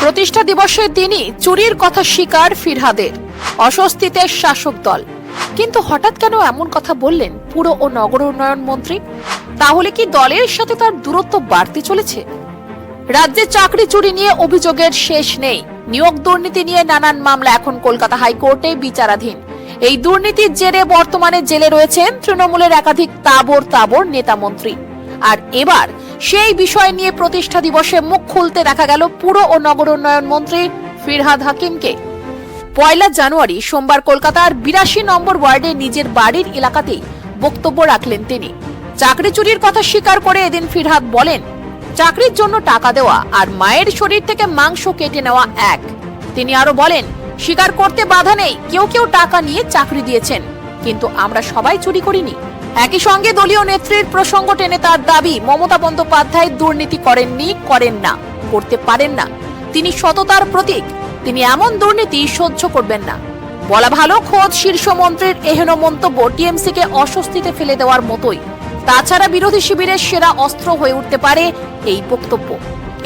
প্রতিষ্ঠা দিবসের দিনই চুরির কথা স্বীকার ফিরহাদের। অস্বস্তিতে শাসক দল। কিন্তু হঠাৎ কেন এমন কথা বললেন পুর ও নগর উন্নয়ন মন্ত্রী? তাহলে কি দলের সাথে তার দূরত্ব বাড়তে চলেছে? রাজ্যে চাকরি চুরি নিয়ে অভিযোগের শেষ নেই। নিয়োগ দুর্নীতি নিয়ে নানান মামলা এখন কলকাতা হাইকোর্টে বিচারাধীন। এই দুর্নীতির জেরে বর্তমানে জেলে রয়েছেন তৃণমূলের একাধিক তাবর তাবর নেতা মন্ত্রী। আর এবার সেই বিষয় নিয়ে প্রতিষ্ঠা দিবসে মুখ খুলতে দেখা গেল পুর ও নগর উন্নয়ন মন্ত্রী ফিরহাদ হাকিমকে। পয়লা জানুয়ারি সোমবার কলকাতার বিরাশি নম্বর ওয়ার্ডে নিজের বাড়ির এলাকাতেই বক্তব্য রাখলেন তিনি। চাকরি চুরির কথা স্বীকার করে এদিন ফিরহাদ বলেন, চাকরির জন্য টাকা দেওয়া আর মায়ের শরীর থেকে মাংস কেটে নেওয়া এক। তিনি আরও বলেন, স্বীকার করতে বাধা নেই, কেউ কেউ টাকা নিয়ে চাকরি দিয়েছেন, কিন্তু আমরা সবাই চুরি করিনি। একই সঙ্গে দলীয় নেত্রীর প্রসঙ্গ টেনে তার দাবি, মমতা বন্দ্যোপাধ্যায় দুর্নীতি করেননি, করেন না, করতে পারেন না। তিনি সততার প্রতীক, তিনি এমন দুর্নীতি সহ্য করবেন না। বলা ভালো, খোদ শীর্ষ মন্ত্রীর এহেন মন্তব্য টিএমসি কে অস্বস্তিতে ফেলে দেওয়ার মতোই। তাছাড়া বিরোধী শিবিরের সেরা অস্ত্র হয়ে উঠতে পারে এই বক্তব্য।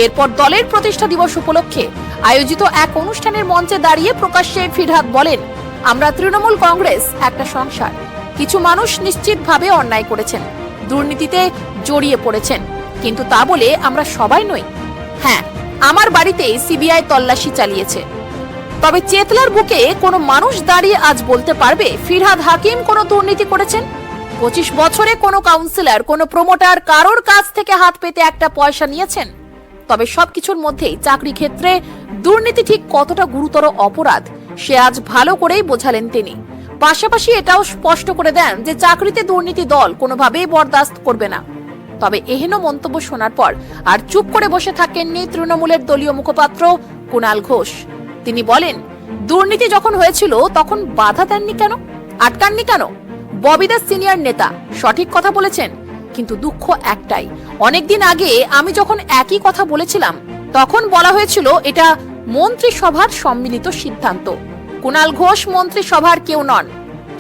এরপর দলের প্রতিষ্ঠা দিবস উপলক্ষে আয়োজিত এক অনুষ্ঠানের মঞ্চে দাঁড়িয়ে প্রকাশ্যে ফিরহাদ বলেন, আমরা তৃণমূল কংগ্রেস, একটা সংসার। কিছু মানুষ নিশ্চিতভাবে অন্যায় করেছেন, দুর্নীতিতে জড়িয়ে পড়েছেন। কিন্তু তা বলে আমরা সবাই নই। হ্যাঁ আমার বাড়িতে সিবিআই তল্লাশি চালিয়েছে। তবে চেতলার বুকে কোনো মানুষ দাঁড়িয়ে আজ বলতে পারবে ফিরহাদ হাকিম কোনো দুর্নীতি করেছেন? পঁচিশ বছরে কোনো কাউন্সিলর, কোনো প্রমোটার কারোর কাছ থেকে হাত পেতে একটা পয়সা নিয়েছেন? তবে সবকিছুর মধ্যেই চাকরি ক্ষেত্রে দুর্নীতি ঠিক কতটা গুরুতর অপরাধ, সে আজ ভালো করেই বোঝালেন তিনি। পাশাপাশি এটাও স্পষ্ট করে দেন যে চাকরিতে দুর্নীতি দল কোনোভাবেই বরদাস্ত করবে না। তবে এহেন মন্তব্য শোনার পর আর চুপ করে বসে থাকেননি তৃণমূলের দলীয় মুখপাত্র কুণাল ঘোষ। তিনি বলেন, দুর্নীতি যখন হয়েছিল তখন বাধা দেননি কেন? আটকাননি কেন? ববিদাস সিনিয়র নেতা, সঠিক কথা বলেছেন, কিন্তু দুঃখ একটাই। অনেকদিন আগে আমি যখন একই কথা বলেছিলাম, তখন বলা হয়েছিল এটা মন্ত্রিসভার সম্মিলিত সিদ্ধান্ত। কুণাল ঘোষ মন্ত্রিসভার কেউ নন।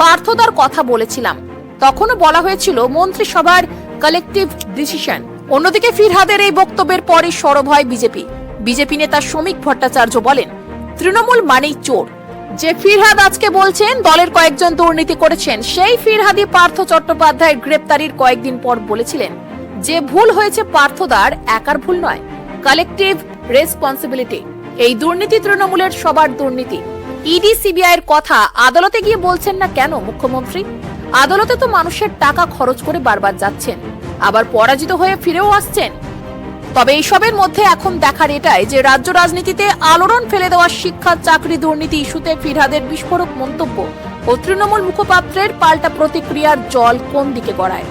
পার্থদার কথা বলেছিলাম। তখনও বলা হয়েছিল মন্ত্রিসভার কালেকটিভ ডিসিশন অন্যদিকে ফিরহাদের এই বক্তব্যের পরই সরব হয় বিজেপি। বিজেপি নেতা শ্রমিক ভট্টাচার্য বলেন, তৃণমূল মানেই চোর। যে ফিরহাদ আজকে বলছেন, দলের কয়েকজন দুর্নীতি করেছেন, সেই ফিরহাদি পার্থ চট্টোপাধ্যায়ের গ্রেপ্তারির কয়েকদিন পর বলেছিলেন, যে ভুল হয়েছে পার্থদার, একার ভুল নয়। কালেকটিভ রেসপন্সিবিলিটি এই দুর্নীতি তৃণমূলের সবার দুর্নীতি। ইডি সিবিআই এর কথা আদালতে গিয়ে বলছেন না কেন মুখ্যমন্ত্রী? আদালতে তো মানুষের টাকা খরচ করে বারবার যাচ্ছেন, আবার পরাজিত হয়ে ফিরেও আসছেন। তবে এইসবের মধ্যে এখন দেখার এটাই যে রাজ্য রাজনীতিতে আলোড়ন ফেলে দেওয়া শিক্ষা, চাকরি, দুর্নীতি ইস্যুতে ফিরহাদের বিস্ফোরক মন্তব্য ও তৃণমূল মুখপাত্রের পাল্টা প্রতিক্রিয়ার জল কোন দিকে গড়ায়?